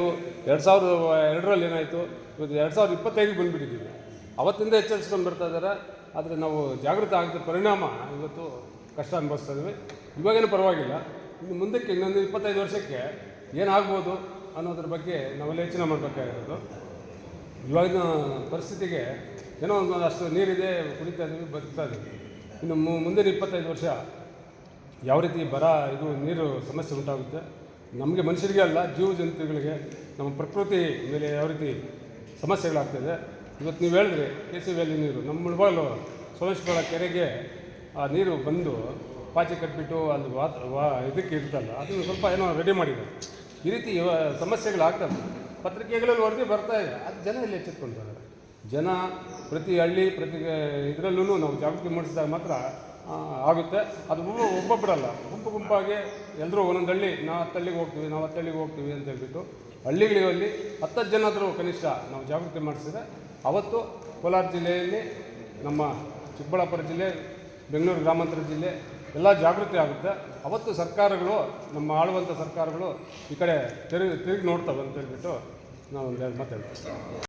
ಎರಡು ಸಾವಿರದ ಎರಡರಲ್ಲಿ ಏನಾಯಿತು? ಇವತ್ತು ಎರಡು ಸಾವಿರದ ಇಪ್ಪತ್ತೈದಿಗೆ ಬಂದುಬಿಟ್ಟಿದ್ದೀವಿ. ಅವತ್ತಿಂದ ಎಚ್ಚರಿಸ್ಕೊಂಡು ಬರ್ತಾ ಇದ್ದಾರೆ. ಆದರೆ ನಾವು ಜಾಗೃತ ಆಗಿದ್ದ ಪರಿಣಾಮ ಇವತ್ತು ಕಷ್ಟ ಅನುಭವಿಸ್ತಾ ಇದ್ದೀವಿ. ಇವಾಗೇನು ಪರವಾಗಿಲ್ಲ. ಇನ್ನು ಮುಂದಕ್ಕೆ ಇನ್ನೊಂದು ಇಪ್ಪತ್ತೈದು ವರ್ಷಕ್ಕೆ ಏನಾಗ್ಬೋದು ಅನ್ನೋದ್ರ ಬಗ್ಗೆ ನಾವೆಲ್ಲ ಯೋಚನೆ ಮಾಡಬೇಕಾಗಿರೋದು. ಇವಾಗಿನ ಪರಿಸ್ಥಿತಿಗೆ ಏನೋ ಒಂದು ಅಷ್ಟು ನೀರಿದೆ, ಕುಡಿತಾ ಇದ್ದೀವಿ, ಬದುಕ್ತಾ ಇದ್ದೀವಿ. ಇನ್ನು ಮುಂದಿನ ಇಪ್ಪತ್ತೈದು ವರ್ಷ ಯಾವ ರೀತಿ ಬರ, ಇದು, ನೀರು ಸಮಸ್ಯೆ ಉಂಟಾಗುತ್ತೆ? ನಮಗೆ ಮನುಷ್ಯರಿಗೆ ಅಲ್ಲ, ಜೀವ ಜಂತುಗಳಿಗೆ ನಮ್ಮ ಪ್ರಕೃತಿ ಮೇಲೆ ಯಾವ ರೀತಿ ಸಮಸ್ಯೆಗಳಾಗ್ತದೆ ಇವತ್ತು ನೀವು ಹೇಳಿದ್ರಿ ಕೆ ಸಿ ವ್ಯಾಲಿ ನೀರು ನಮ್ಮ ಮುಳಬಾಲು ಸೋಮೇಶ್ವರ ಕೆರೆಗೆ ಆ ನೀರು ಬಂದು ಪಾಚಿ ಕಟ್ಬಿಟ್ಟು ಅಲ್ಲಿ ವಾತ, ವಾ, ಇದಕ್ಕೆ ಇರ್ತಲ್ಲ ಅದು ಸ್ವಲ್ಪ ಏನೋ ರೆಡಿ ಮಾಡಿದ್ದಾರೆ ಈ ರೀತಿ ಸಮಸ್ಯೆಗಳಾಗ್ತದೆ ಪತ್ರಿಕೆಗಳಲ್ಲಿ ವರದಿ ಬರ್ತಾ ಇದೆ, ಅದು ಜನ ಇಲ್ಲಿ ಎಚ್ಚೆತ್ಕೊಳ್ತಾರೆ ಜನ ಪ್ರತಿ ಹಳ್ಳಿ, ಪ್ರತಿ ಇದರಲ್ಲೂ ನಾವು ಜಾಗೃತಿ ಮೂಡಿಸಿದಾಗ ಮಾತ್ರ ಆಗುತ್ತೆ. ಅದು ಒಬ್ಬ ಒಬ್ಬೊಬ್ಬರಲ್ಲ ಗುಂಪು ಗುಂಪಾಗಿ ಎಲ್ಲರೂ ಒಂದೊಂದು ಹಳ್ಳಿ ನಾವು ಹತ್ತು ಹಳ್ಳಿಗೆ ಹೋಗ್ತೀವಿ, ನಾವು ಹತ್ತು ಹಳ್ಳಿಗೆ ಹೋಗ್ತೀವಿ ಅಂತ ಹೇಳ್ಬಿಟ್ಟು ಹಳ್ಳಿಗಳಲ್ಲಿ ಹತ್ತತ್ತು ಜನ ಆದರೂ ಕನಿಷ್ಠ ನಾವು ಜಾಗೃತಿ ಮಾಡಿಸಿದ್ರೆ ಅವತ್ತು ಕೋಲಾರ ಜಿಲ್ಲೆಯಲ್ಲಿ ನಮ್ಮ ಚಿಕ್ಕಬಳ್ಳಾಪುರ ಜಿಲ್ಲೆ, ಬೆಂಗಳೂರು ಗ್ರಾಮಾಂತರ ಜಿಲ್ಲೆ ಎಲ್ಲ ಜಾಗೃತಿ ಆಗುತ್ತೆ. ಅವತ್ತು ಸರ್ಕಾರಗಳು, ನಮ್ಮ ಆಳುವಂಥ ಸರ್ಕಾರಗಳು ಈ ಕಡೆ ತಿರುಗಿ ತಿರುಗಿ ನೋಡ್ತವೆ ಅಂತ ಹೇಳ್ಬಿಟ್ಟು ನಾವು ಒಂದು ಮಾತಾಡ್ತೀವಿ.